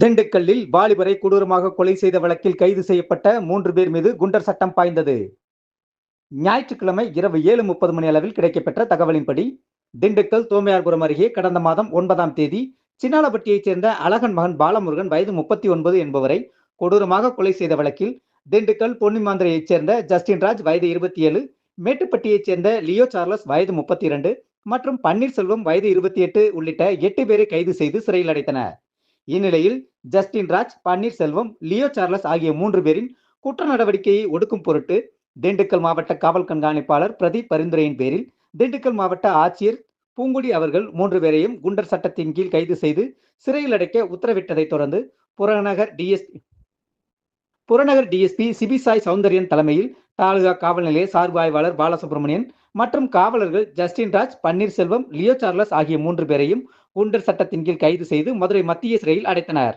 திண்டுக்கல்லில் வாலிபரை கொடூரமாக கொலை செய்த வழக்கில் கைது செய்யப்பட்ட மூன்று பேர் மீது குண்டர் சட்டம் பாய்ந்தது. ஞாயிற்றுக்கிழமை இரவு ஏழு முப்பது மணி அளவில் கிடைக்கப்பெற்ற தகவலின்படி திண்டுக்கல் தோமையார்புரம் அருகே கடந்த மாதம் ஒன்பதாம் தேதி சின்னாலப்பட்டியைச் சேர்ந்த அழகன் மகன் பாலமுருகன் வயது முப்பத்தி ஒன்பது என்பவரை கொடூரமாக கொலை செய்த வழக்கில் திண்டுக்கல் பொன்னிமாந்திரையைச் சேர்ந்த ஜஸ்டின் ராஜ் வயது இருபத்தி ஏழு மேட்டுப்பட்டியைச் சேர்ந்த லியோ சார்லஸ் வயது முப்பத்தி இரண்டு மற்றும் பன்னீர்செல்வம் வயது இருபத்தி எட்டு உள்ளிட்ட எட்டு பேரை கைது செய்து சிறையில் அடைத்தனர். இந்நிலையில் Justin Raj Panneerselvam Leo Charles ஆகிய மூன்று பேரின் குற்ற நடவடிக்கையை ஒடுக்கும் பொருட்டு திண்டுக்கல் மாவட்ட காவல் கண்காணிப்பாளர் பிரதீப் பரிந்துரையின் பேரில் திண்டுக்கல் மாவட்ட ஆட்சியர் பூங்குடி அவர்கள் மூன்று பேரையும் குண்டர் சட்டத்தின் கீழ் கைது செய்து சிறையில் அடைக்க உத்தரவிட்டதைத் தொடர்ந்து புறநகர் டிஎஸ்பி புறநகர் டிஎஸ்பி சிபிசாய் சௌந்தர்யன் தலைமையில் தாலுகா காவல் நிலைய சார்பு ஆய்வாளர் பாலசுப்ரமணியன் மற்றும் காவலர்கள் Justin Raj Panneerselvam Leo Charles ஆகிய மூன்று பேரையும் குண்டர் சட்டத்தின் கீழ் கைது செய்து மதுரை மத்திய சிறையில் அடைத்தனர்.